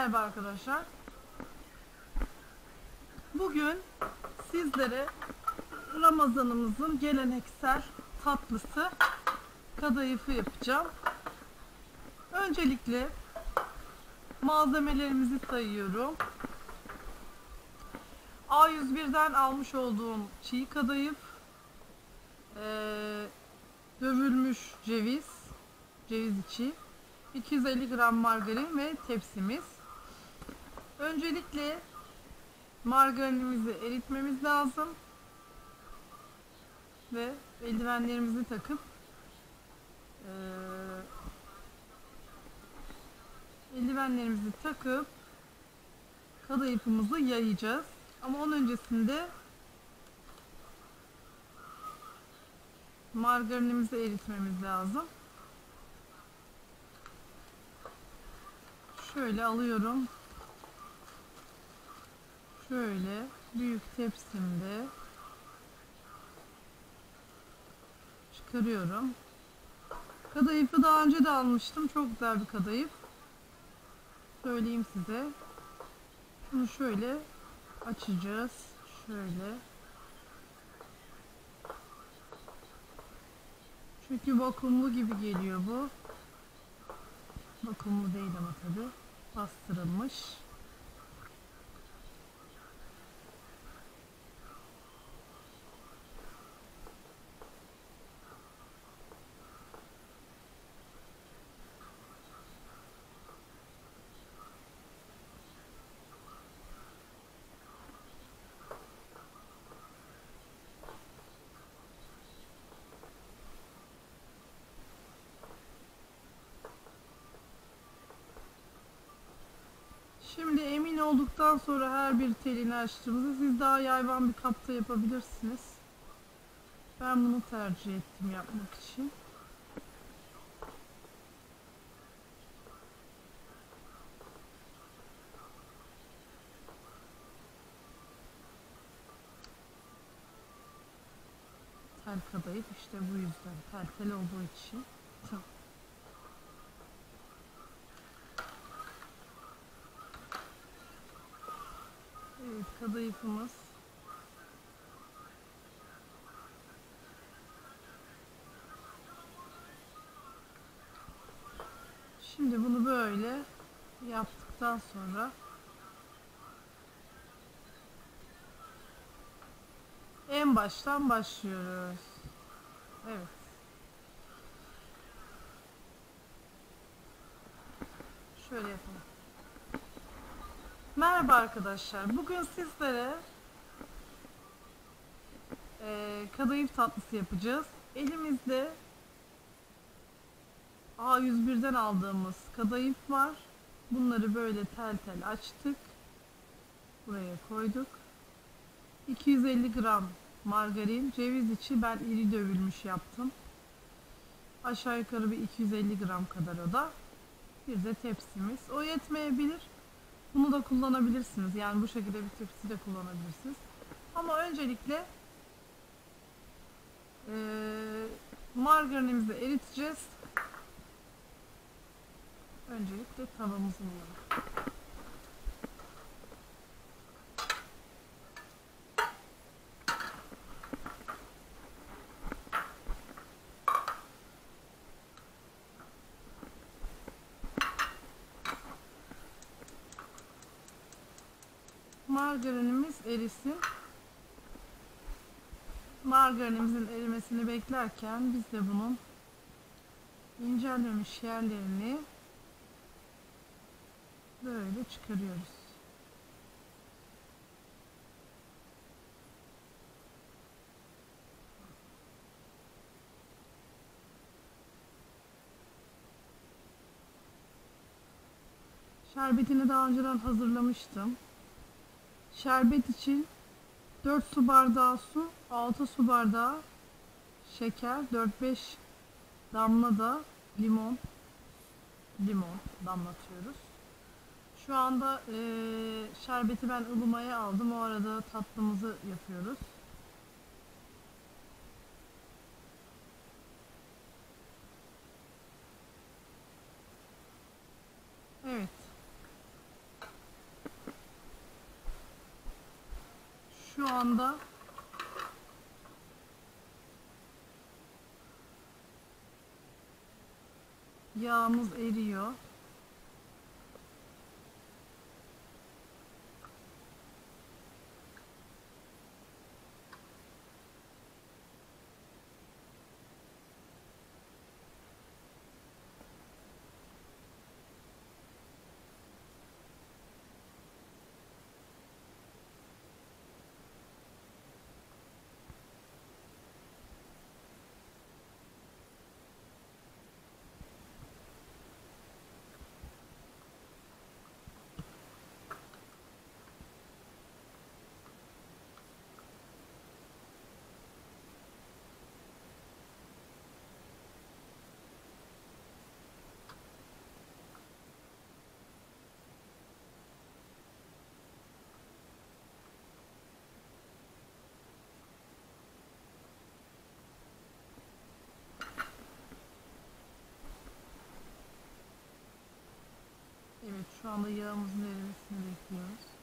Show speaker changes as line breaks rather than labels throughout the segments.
Merhaba arkadaşlar. Bugün sizlere Ramazanımızın geleneksel tatlısı kadayıfı yapacağım. Öncelikle malzemelerimizi sayıyorum. A101'den almış olduğum çiğ kadayıf, eee, dövülmüş ceviz, ceviz içi, 250 gram margarin ve tepsimiz. Öncelikle margarinimizi eritmemiz lazım. Ve eldivenlerimizi takıp eee, eldivenlerimizi takıp kadayıfımızı yayacağız. Ama onun öncesinde margarinimizi eritmemiz lazım. Şöyle alıyorum. Şöyle büyük tepsimde çıkarıyorum. Kadayıfı daha önce de almıştım. Çok güzel bir kadayıf. Söyleyeyim size. Şunu şöyle açacağız. Şöyle. Çünkü vakumlu gibi geliyor bu. Vakumlu değil ama tabi. Bastırılmış. Şimdi emin olduktan sonra her bir telini açtığımızda siz daha yayvan bir kapta yapabilirsiniz. Ben bunu tercih ettim yapmak için. Tel kadayıf işte bu yüzden tel tel olduğu için. Tamam. Evet kadayıfımız. Şimdi bunu böyle yaptıktan sonra en baştan başlıyoruz. Evet. Şöyle yapalım. Merhaba arkadaşlar. Bugün sizlere eee kadayıf tatlısı yapacağız. Elimizde A101'den aldığımız kadayıf var. Bunları böyle tel tel açtık. Buraya koyduk. 250 gram margarin, ceviz içi ben iri dövülmüş yaptım. Aşağı yukarı bir 250 gram kadar o da. Bir de tepsimiz. O yetmeyebilir. Bunu da kullanabilirsiniz. Yani bu şekilde bir tepsi de kullanabilirsiniz. Ama öncelikle eee margarinimizi eriteceğiz. Öncelikle tavamızın yanına. Margarinimiz erisin. Margarinimizin erimesini beklerken biz de bunun incelmemiş yerlerini böyle çıkarıyoruz. Şerbetini daha önceden hazırlamıştım. Şerbet için 4 su bardağı su, 6 su bardağı şeker, 4-5 damla da limon limon damlatıyoruz. Şu anda eee, şerbeti ben ılımaya aldım. O arada tatlımızı yapıyoruz. Evet. Şu anda yağımız eriyor. Evet şu anda yağımızın erimesini bekliyoruz.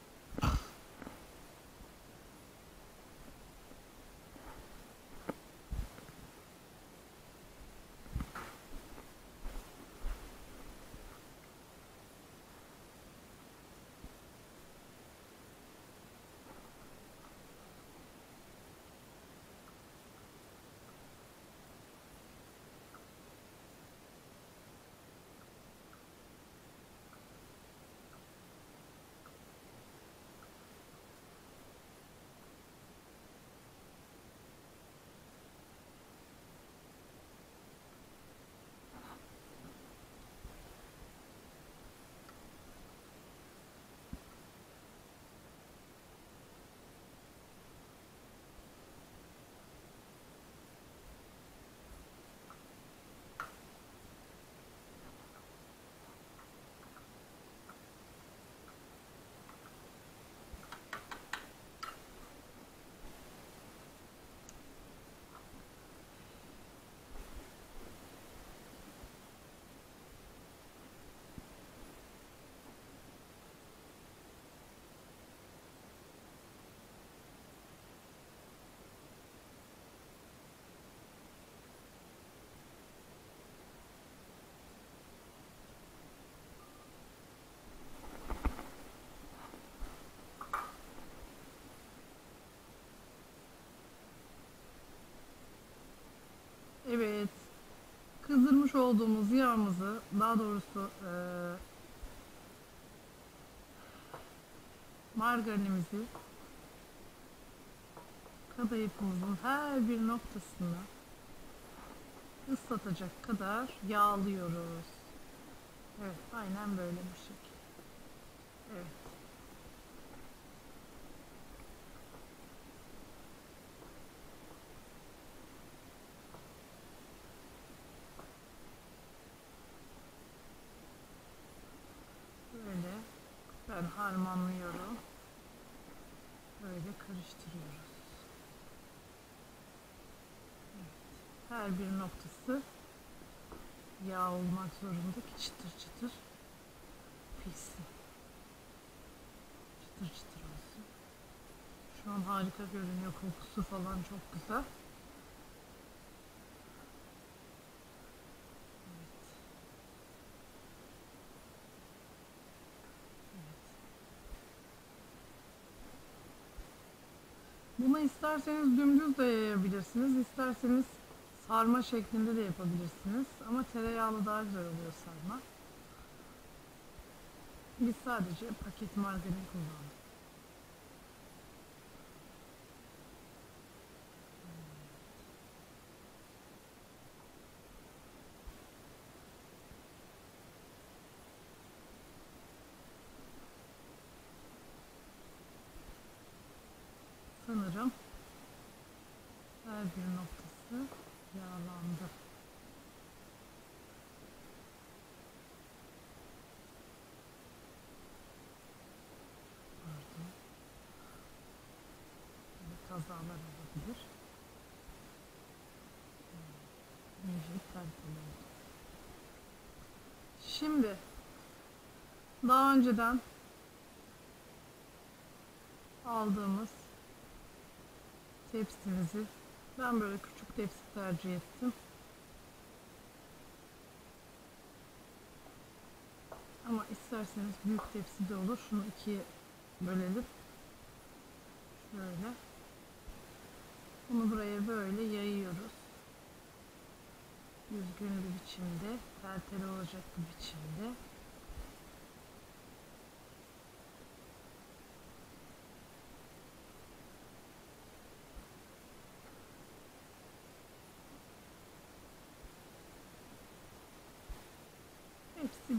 Evet. Kızdırmış olduğumuz yağımızı daha doğrusu eee margarinimizi kadayıfımızın her bir noktasına ıslatacak kadar yağlıyoruz. Evet, aynen böyle bu şekilde. Evet. Böyle ben harmanlıyorum. Böyle karıştırıyoruz. Evet. Her bir noktası yağ olmak zorunda ki çıtır çıtır pişsin. Çıtır çıtır olsun. Şu an harika görünüyor. Kokusu falan çok güzel. Evet. Bunu isterseniz dümdüz de yayabilirsiniz, isterseniz sarma şeklinde de yapabilirsiniz. Ama tereyağlı daha güzel oluyor sarma. Biz sadece paket margarin kullandık. Bir noktası yağlandı. Pardon. Böyle kazalar olabilir. İyice kaliteli. Şimdi daha önceden aldığımız tepsimizi ben böyle küçük tepsi tercih ettim. Ama isterseniz büyük tepsi de olur. Şunu ikiye bölelim. Şöyle. Bunu buraya böyle yayıyoruz. Düzgün bir biçimde, tel olacak bir biçimde.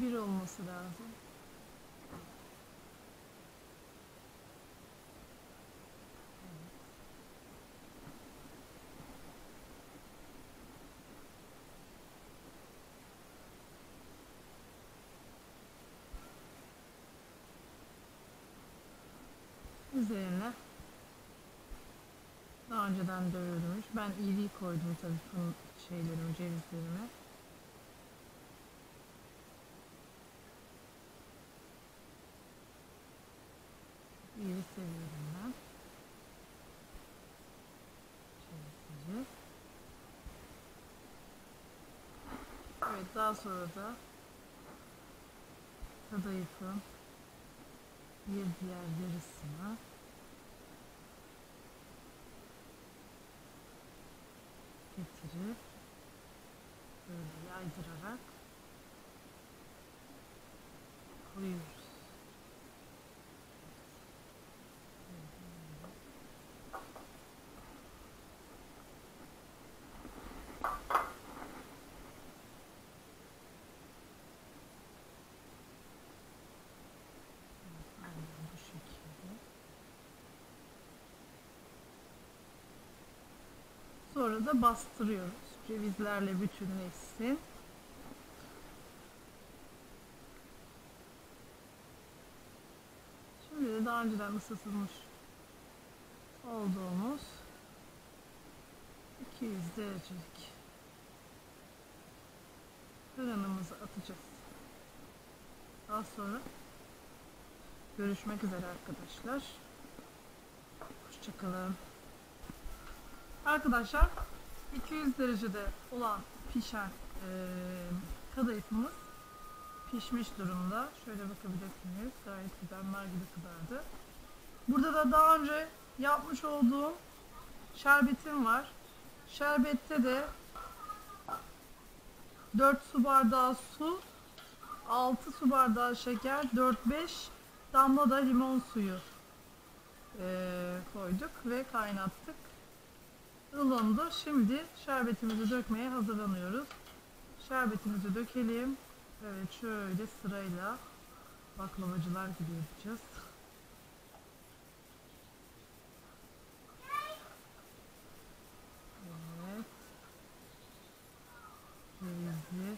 Bir olması lazım. Üzerine daha önceden dövülmüş. Ben iyiliği koydum tabii şeylerimi, cevizlerimi. İyi seviyorum ben. Cevizleri. Evet daha sonra da kadayıfın bir diğer yarısını getirip böyle yaydırarak koyuyoruz. Aynen bu şekilde. Sonra da bastırıyoruz. Cevizlerle bütünleşsin. Şimdi de daha önceden ısıtılmış olduğumuz 200 derecelik fırınımızı atacağız. Daha sonra görüşmek üzere arkadaşlar. Hoşçakalın. Arkadaşlar 200 derecede olan pişen e, kadayıfımız pişmiş durumda. Şöyle bakabilirsiniz. Gayet güzel gibi kızardı. Burada da daha önce yapmış olduğum şerbetim var. Şerbette de 4 su bardağı su, 6 su bardağı şeker, 4-5 damla da limon suyu e, koyduk ve kaynattık. Ilındı. Şimdi şerbetimizi dökmeye hazırlanıyoruz. Şerbetimizi dökelim. Evet şöyle sırayla baklavacılar gibi yapacağız. Evet. Cevizli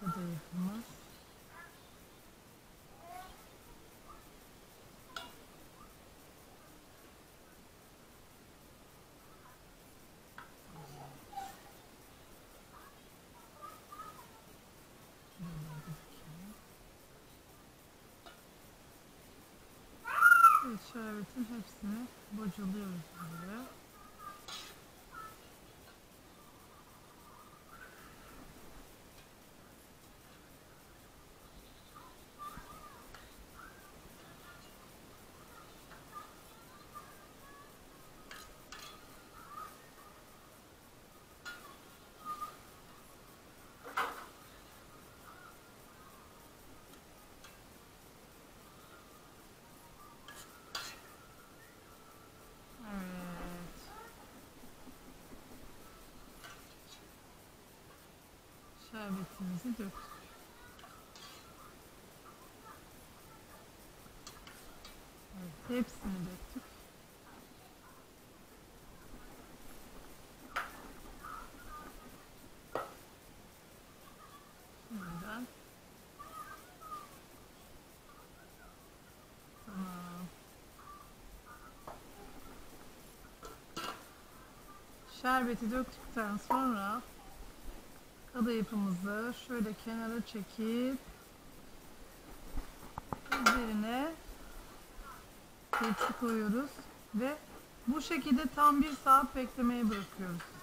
kadayıfımız. Evet şerbetin hepsini bocalıyoruz buraya. Evet. Şerbetimizi döktük. Evet, hepsini döktük. Şimdiden Tamam. Şerbeti döktükten sonra kadayıfımızı şöyle kenara çekip üzerine tepsi koyuyoruz ve Bu şekilde tam bir saat beklemeye bırakıyoruz.